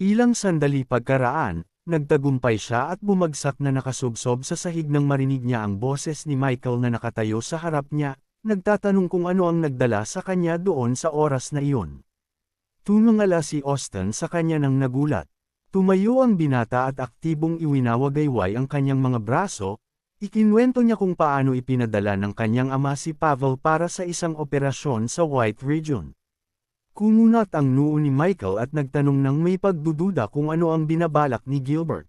Ilang sandali pagkaraan, nagtagumpay siya at bumagsak na nakasubsob sa sahig nang marinig niya ang boses ni Michael na nakatayo sa harap niya, nagtatanong kung ano ang nagdala sa kanya doon sa oras na iyon. Tumangala si Austin sa kanya nang nagulat. Tumayo ang binata at aktibong iwinawagayway ang kanyang mga braso, ikinwento niya kung paano ipinadala ng kanyang ama si Pavel para sa isang operasyon sa White Region. Kumunat ang noo ni Michael at nagtanong ng may pagdududa kung ano ang binabalak ni Gilbert.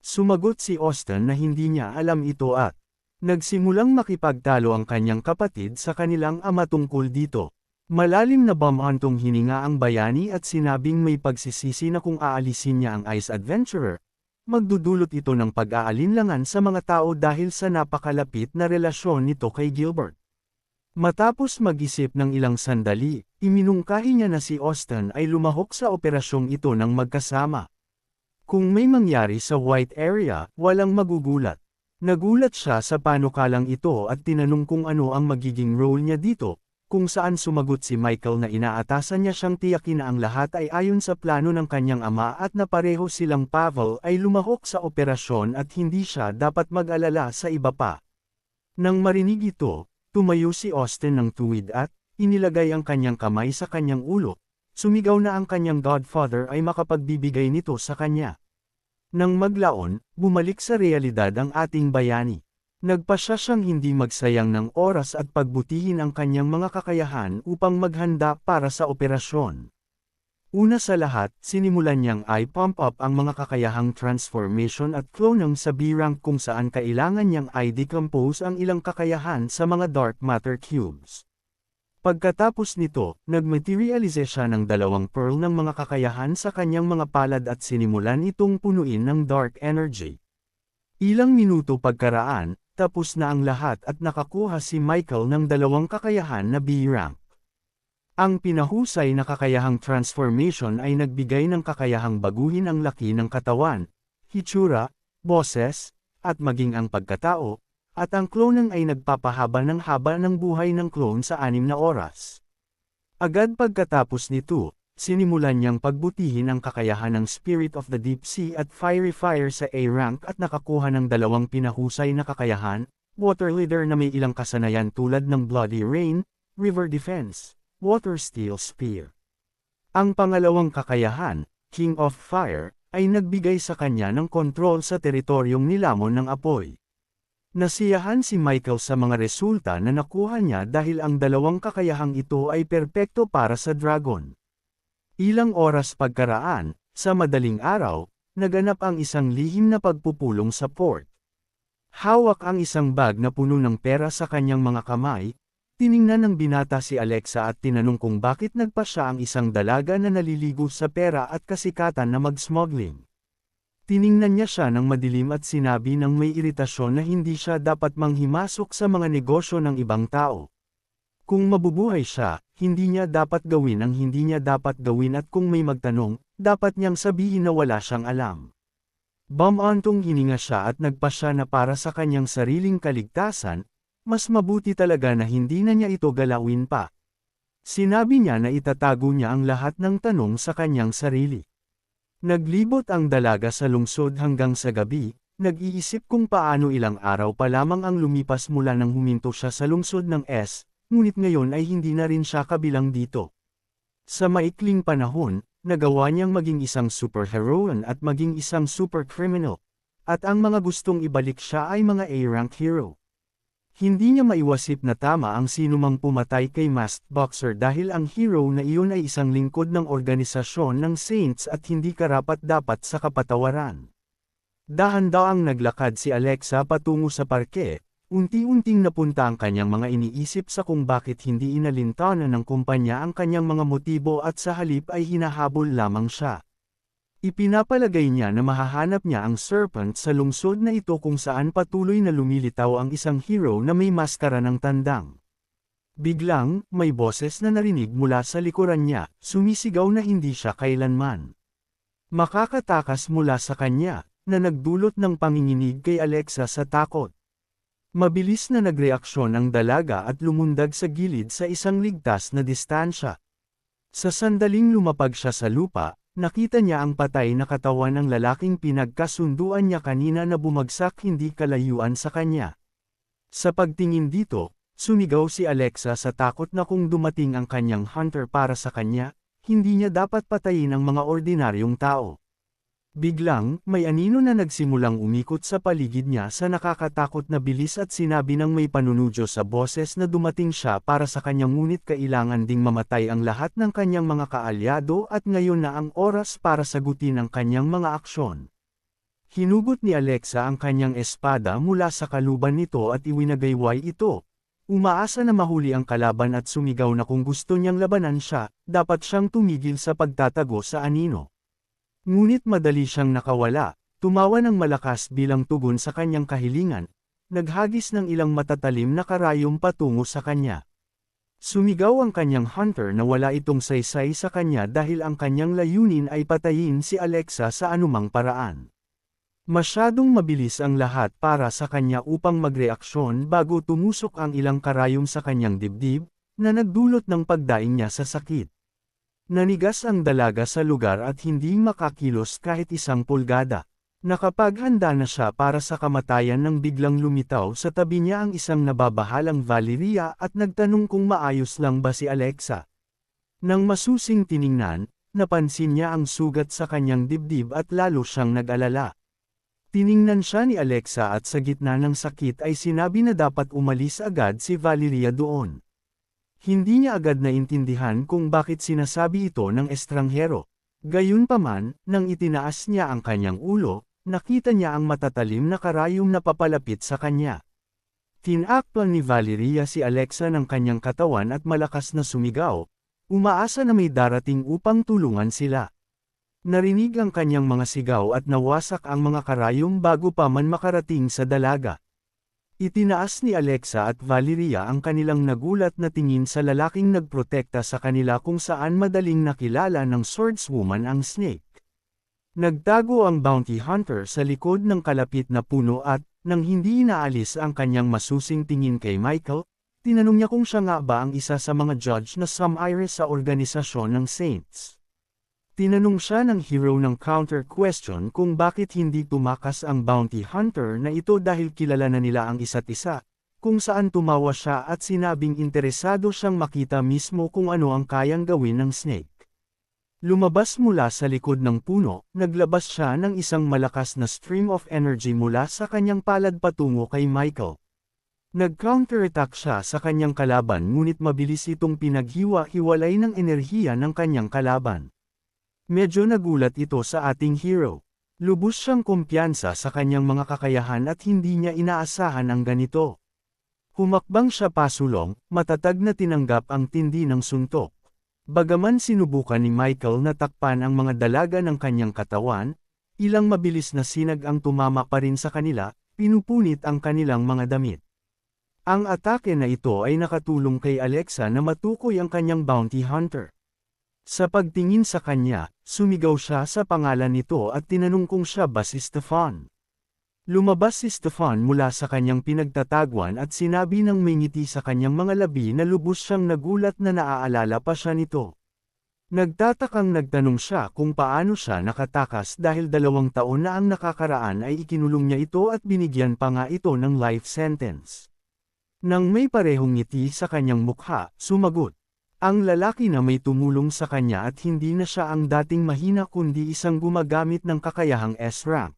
Sumagot si Austin na hindi niya alam ito at nagsimulang makipagtalo ang kanyang kapatid sa kanilang ama tungkol dito. Malalim na bamantong hininga ang bayani at sinabing may pagsisisi na kung aalisin niya ang Ice Adventurer. Magdudulot ito ng pag-aalinlangan sa mga tao dahil sa napakalapit na relasyon nito kay Gilbert. Matapos mag-isip ng ilang sandali, iminungkahi niya na si Austin ay lumahok sa operasyong ito ng magkasama. Kung may mangyari sa white area, walang magugulat. Nagulat siya sa panukalang ito at tinanong kung ano ang magiging role niya dito, kung saan sumagot si Michael na inaatasan niya siyang tiyakin na ang lahat ay ayon sa plano ng kanyang ama at na pareho silang Pavel ay lumahok sa operasyon at hindi siya dapat mag-alala sa iba pa. Nang marinig ito, tumayo si Austin ng tuwid at, inilagay ang kanyang kamay sa kanyang ulo, sumigaw na ang kanyang godfather ay makapagbibigay nito sa kanya. Nang maglaon, bumalik sa realidad ang ating bayani. Nagpasya siyang hindi magsayang ng oras at pagbutihin ang kanyang mga kakayahan upang maghanda para sa operasyon. Una sa lahat, sinimulan niyang i-pump up ang mga kakayahang transformation at clonang sa B-rank kung saan kailangan niyang i-decompose ang ilang kakayahan sa mga dark matter cubes. Pagkatapos nito, nagmaterialize siya ng dalawang pearl ng mga kakayahan sa kanyang mga palad at sinimulan itong punuin ng dark energy. Ilang minuto pagkaraan, tapos na ang lahat at nakakuha si Michael ng dalawang kakayahan na B-rank. Ang pinahusay na kakayahang transformation ay nagbigay ng kakayahang baguhin ang laki ng katawan, hitsura, boses, at maging ang pagkatao, at ang clonang ay nagpapahaba ng haba ng buhay ng clone sa anim na oras. Agad pagkatapos nito, Sinimulan niyang pagbutihin ang kakayahan ng Spirit of the Deep Sea at Fiery Fire sa A-rank at nakakuha ng dalawang pinahusay na kakayahan, Water Leader na may ilang kasanayan tulad ng Bloody Rain, River Defense, Water Steel Spear. Ang pangalawang kakayahan, King of Fire, ay nagbigay sa kanya ng kontrol sa teritoryong nilamon ng apoy. Nasiyahan si Michael sa mga resulta na nakuha niya dahil ang dalawang kakayahang ito ay perpekto para sa dragon. Ilang oras pagkaraan, sa madaling araw, naganap ang isang lihim na pagpupulong sa port. Hawak ang isang bag na puno ng pera sa kanyang mga kamay, tiningnan ng binata si Alexa at tinanong kung bakit nagpa siya ang isang dalaga na naliligo sa pera at kasikatan na mag-smuggling. Tiningnan niya siya ng madilim at sinabi ng may iritasyon na hindi siya dapat manghimasok sa mga negosyo ng ibang tao. Kung mabubuhay siya, hindi niya dapat gawin ang hindi niya dapat gawin at kung may magtanong, dapat niyang sabihin na wala siyang alam. Bamantong hininga siya at nagpasya na para sa kanyang sariling kaligtasan, mas mabuti talaga na hindi na niya ito galawin pa. Sinabi niya na itatago niya ang lahat ng tanong sa kanyang sarili. Naglibot ang dalaga sa lungsod hanggang sa gabi, nag-iisip kung paano ilang araw pa lamang ang lumipas mula nang huminto siya sa lungsod ng S, ngunit ngayon ay hindi na rin siya kabilang dito. Sa maikling panahon, nagawa niyang maging isang superheroine at maging isang supercriminal, at ang mga gustong ibalik siya ay mga A-rank hero. Hindi niya maiwasip na tama ang sinumang pumatay kay Masked Boxer dahil ang hero na iyon ay isang lingkod ng organisasyon ng Saints at hindi karapat-dapat sa kapatawaran. Dahan-daang naglakad si Alexa patungo sa parke, Unti-unting napunta ang kanyang mga iniisip sa kung bakit hindi inalintanan ng kumpanya ang kanyang mga motibo at sa halip ay hinahabol lamang siya. Ipinapalagay niya na mahahanap niya ang serpent sa lungsod na ito kung saan patuloy na lumilitaw ang isang hero na may maskara ng tandang. Biglang, may boses na narinig mula sa likuran niya, sumisigaw na hindi siya kailanman. Makakatakas mula sa kanya, na nagdulot ng panginginig kay Alexa sa takot. Mabilis na nagreaksyon ang dalaga at lumundag sa gilid sa isang ligtas na distansya. Sa sandaling lumapag siya sa lupa, nakita niya ang patay na katawan ng lalaking pinagkasunduan niya kanina na bumagsak hindi kalayuan sa kanya. Sa pagtingin dito, sumigaw si Alexa sa takot na kung dumating ang kanyang hunter para sa kanya, hindi niya dapat patayin ang mga ordinaryong tao. Biglang, may anino na nagsimulang umikot sa paligid niya sa nakakatakot na bilis at sinabi ng may panunudyo sa boses na dumating siya para sa kanyang ngunit kailangan ding mamatay ang lahat ng kanyang mga kaalyado at ngayon na ang oras para sagutin ang kanyang mga aksyon. Hinugot ni Alexa ang kanyang espada mula sa kaluban nito at iwinagayway ito. Umaasa na mahuli ang kalaban at sumigaw na kung gusto niyang labanan siya, dapat siyang tumigil sa pagtatago sa anino. Ngunit madali siyang nakawala, tumawa ng malakas bilang tugon sa kanyang kahilingan, naghagis ng ilang matatalim na karayom patungo sa kanya. Sumigaw ang kanyang hunter na wala itong saysay sa kanya dahil ang kanyang layunin ay patayin si Alexa sa anumang paraan. Masyadong mabilis ang lahat para sa kanya upang magreaksyon bago tumusok ang ilang karayom sa kanyang dibdib, na nagdulot ng pagdaing niya sa sakit. Nanigas ang dalaga sa lugar at hindi makakilos kahit isang pulgada. Nakapaghanda na siya para sa kamatayan nang biglang lumitaw sa tabi niya ang isang nababahalang Valeria at nagtanong kung maayos lang ba si Alexa. Nang masusing tiningnan, napansin niya ang sugat sa kanyang dibdib at lalo siyang nag-alala. Tiningnan siya ni Alexa at sa gitna ng sakit ay sinabi na dapat umalis agad si Valeria doon. Hindi niya agad naintindihan kung bakit sinasabi ito ng estranghero. Gayunpaman, nang itinaas niya ang kanyang ulo, nakita niya ang matatalim na karayom na papalapit sa kanya. Tinakpan ni Valeria si Alexa ng kanyang katawan at malakas na sumigaw, umaasa na may darating upang tulungan sila. Narinig ang kanyang mga sigaw at nawasak ang mga karayom bago pa man makarating sa dalaga. Itinaas ni Alexa at Valeria ang kanilang nagulat na tingin sa lalaking nagprotekta sa kanila kung saan madaling nakilala ng swordswoman ang snake. Nagtago ang bounty hunter sa likod ng kalapit na puno at, nang hindi inaalis ang kanyang masusing tingin kay Michael, tinanong niya kung siya nga ba ang isa sa mga judge na sumire sa organisasyon ng Saints. Tinanong siya ng hero ng counter-question kung bakit hindi tumakas ang bounty hunter na ito dahil kilala na nila ang isa't isa, kung saan tumawa siya at sinabing interesado siyang makita mismo kung ano ang kayang gawin ng snake. Lumabas mula sa likod ng puno, naglabas siya ng isang malakas na stream of energy mula sa kanyang palad patungo kay Michael. Nag-counterattack siya sa kanyang kalaban ngunit mabilis itong pinaghiwa-hiwalay ng enerhiya ng kanyang kalaban. Medyo nagulat ito sa ating hero. Lubos siyang kumpiyansa sa kanyang mga kakayahan at hindi niya inaasahan ang ganito. Humakbang siya pasulong, matatag na tinanggap ang tindi ng suntok. Bagaman sinubukan ni Michael na takpan ang mga dalaga ng kanyang katawan, ilang mabilis na sinag ang tumama pa rin sa kanila, pinupunit ang kanilang mga damit. Ang atake na ito ay nakatulong kay Alexa na matukoy ang kanyang bounty hunter. Sa pagtingin sa kanya, sumigaw siya sa pangalan nito at tinanong kung siya ba si Stefan. Lumabas si Stefan mula sa kanyang pinagtatagwan at sinabi ng may ngiti sa kanyang mga labi na lubos siyang nagulat na naaalala pa siya nito. Nagtatakang nagtanong siya kung paano siya nakatakas dahil dalawang taon na ang nakakaraan ay ikinulong niya ito at binigyan pa nga ito ng life sentence. Nang may parehong ngiti sa kanyang mukha, sumagot. Ang lalaki na may tumulong sa kanya at hindi na siya ang dating mahina kundi isang gumagamit ng kakayahang S-rank.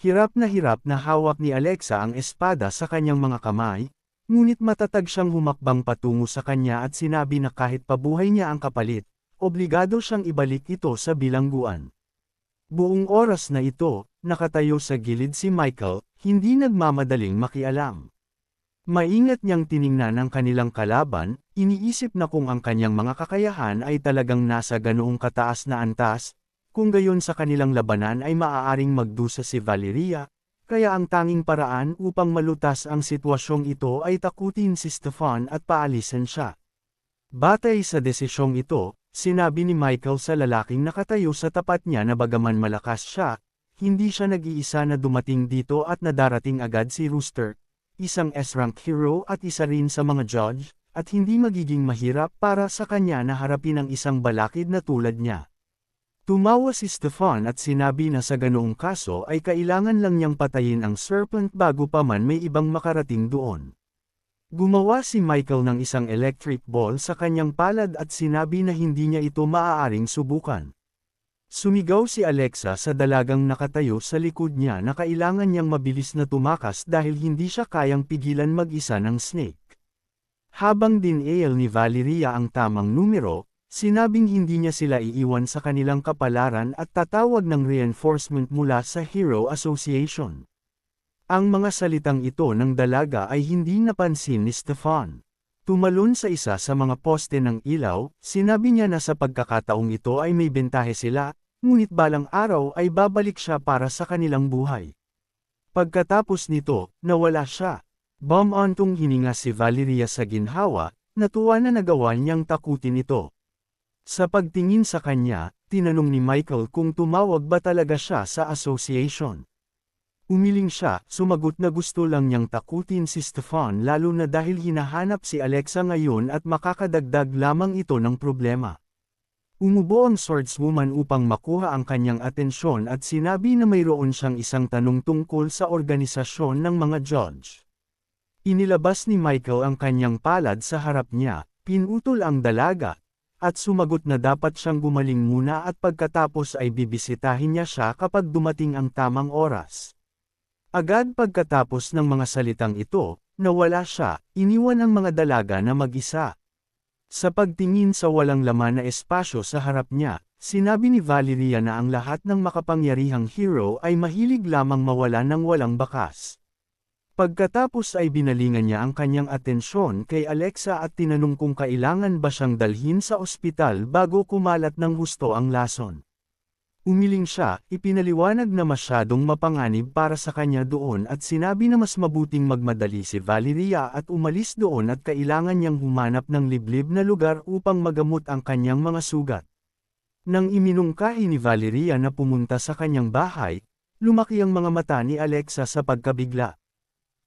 Hirap na hirap na hawak ni Alexa ang espada sa kanyang mga kamay, ngunit matatag siyang humakbang patungo sa kanya at sinabi na kahit pabuhay niya ang kapalit, obligado siyang ibalik ito sa bilangguan. Buong oras na ito, nakatayo sa gilid si Michael, hindi nagmamadaling makialam. Maingat niyang tiningnan ang kanilang kalaban, iniisip na kung ang kanyang mga kakayahan ay talagang nasa ganoong kataas na antas, kung gayon sa kanilang labanan ay maaaring magdusa si Valeria, kaya ang tanging paraan upang malutas ang sitwasyong ito ay takutin si Stefan at paalisan siya. Batay sa desisyong ito, sinabi ni Michael sa lalaking nakatayo sa tapat niya na bagaman malakas siya, hindi siya nag-iisa na dumating dito at nadarating agad si Rooster, isang S-rank hero at isa rin sa mga judge, at hindi magiging mahirap para sa kanya na harapin ang isang balakid na tulad niya. Tumawa si Stefan at sinabi na sa ganoong kaso ay kailangan lang niyang patayin ang serpent bago pa man may ibang makarating doon. Gumawa si Michael ng isang electric ball sa kanyang palad at sinabi na hindi niya ito maaaring subukan. Sumigaw si Alexa sa dalagang nakatayo sa likod niya na kailangan niyang mabilis na tumakas dahil hindi siya kayang pigilan mag-isa ng snake. Habang dinale ni Valeria ang tamang numero, sinabing hindi niya sila iiwan sa kanilang kapalaran at tatawag ng reinforcement mula sa Hero Association. Ang mga salitang ito ng dalaga ay hindi napansin ni Stefan. Tumalon sa isa sa mga poste ng ilaw, sinabi niya na sa pagkakataong ito ay may bentahe sila, ngunit balang araw ay babalik siya para sa kanilang buhay. Pagkatapos nito, nawala siya. Bomantong hininga si Valeria sa ginhawa, natuwa na nagawa niyang takutin ito. Sa pagtingin sa kanya, tinanong ni Michael kung tumawag ba talaga siya sa association. Umiling siya, sumagot na gusto lang niyang takutin si Stefan lalo na dahil hinahanap si Alexa ngayon at makakadagdag lamang ito ng problema. Umubo ang swordswoman upang makuha ang kanyang atensyon at sinabi na mayroon siyang isang tanong tungkol sa organisasyon ng mga judge. Inilabas ni Michael ang kanyang palad sa harap niya, pinutol ang dalaga, at sumagot na dapat siyang gumaling muna at pagkatapos ay bibisitahin niya siya kapag dumating ang tamang oras. Agad pagkatapos ng mga salitang ito, nawala siya, iniwan ang mga dalaga na mag-isa. Sa pagtingin sa walang laman na espasyo sa harap niya, sinabi ni Valeria na ang lahat ng makapangyarihang hero ay mahilig lamang mawala ng walang bakas. Pagkatapos ay binalingan niya ang kanyang atensyon kay Alexa at tinanong kung kailangan ba siyang dalhin sa ospital bago kumalat ng husto ang lason. Umiling siya, ipinaliwanag na masyadong mapanganib para sa kanya doon at sinabi na mas mabuting magmadali si Valeria at umalis doon at kailangan niyang humanap ng liblib na lugar upang magamot ang kanyang mga sugat. Nang iminungkahi ni Valeria na pumunta sa kanyang bahay, lumaki ang mga mata ni Alexa sa pagkabigla.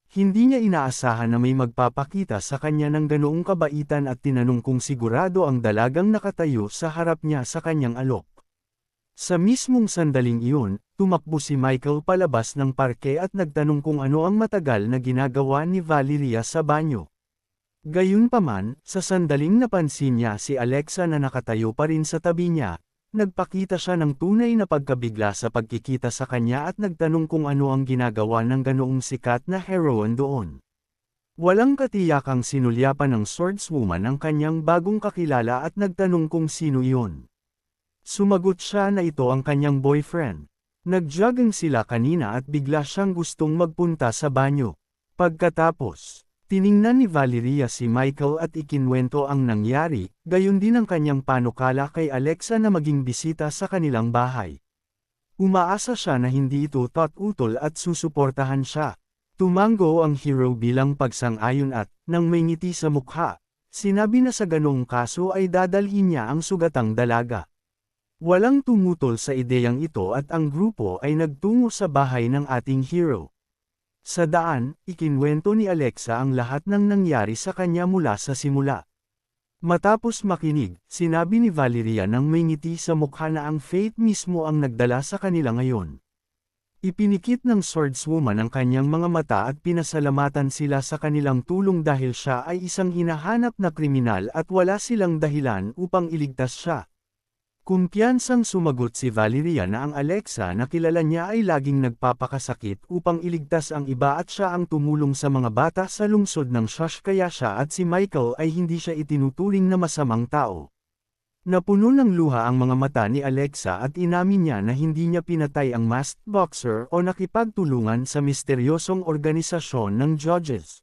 Hindi niya inaasahan na may magpapakita sa kanya ng ganoong kabaitan at tinanong kung sigurado ang dalagang nakatayo sa harap niya sa kanyang alok. Sa mismong sandaling iyon, tumakbo si Michael palabas ng parke at nagtanong kung ano ang matagal na ginagawa ni Valeria sa banyo. Gayunpaman, sa sandaling napansin niya si Alexa na nakatayo pa rin sa tabi niya, nagpakita siya ng tunay na pagkabigla sa pagkikita sa kanya at nagtanong kung ano ang ginagawa ng ganoong sikat na heroine doon. Walang katiyakang sinulyapan ng swordswoman ang kanyang bagong kakilala at nagtanong kung sino iyon. Sumagot siya na ito ang kanyang boyfriend. Nagjogging sila kanina at bigla siyang gustong magpunta sa banyo. Pagkatapos, tiningnan ni Valeria si Michael at ikinwento ang nangyari, gayon din ang kanyang panukala kay Alexa na maging bisita sa kanilang bahay. Umaasa siya na hindi ito tot-utol at susuportahan siya. Tumango ang hero bilang pagsang-ayon at, nang may ngiti sa mukha, sinabi na sa ganong kaso ay dadalhin niya ang sugatang dalaga. Walang tumutol sa ideyang ito at ang grupo ay nagtungo sa bahay ng ating hero. Sa daan, ikinwento ni Alexa ang lahat ng nangyari sa kanya mula sa simula. Matapos makinig, sinabi ni Valeria nang may ngiti sa mukha na ang fate mismo ang nagdala sa kanila ngayon. Ipinikit ng swordswoman ang kanyang mga mata at pinasalamatan sila sa kanilang tulong dahil siya ay isang hinahanap na kriminal at wala silang dahilan upang iligtas siya. Kumpiyansang sumagot si Valeria na ang Alexa na kilala niya ay laging nagpapakasakit upang iligtas ang iba at siya ang tumulong sa mga bata sa lungsod ng Shush kaya siya at si Michael ay hindi siya itinuturing na masamang tao. Napuno ng luha ang mga mata ni Alexa at inamin niya na hindi niya pinatay ang masked boxer o nakipagtulungan sa misteryosong organisasyon ng judges.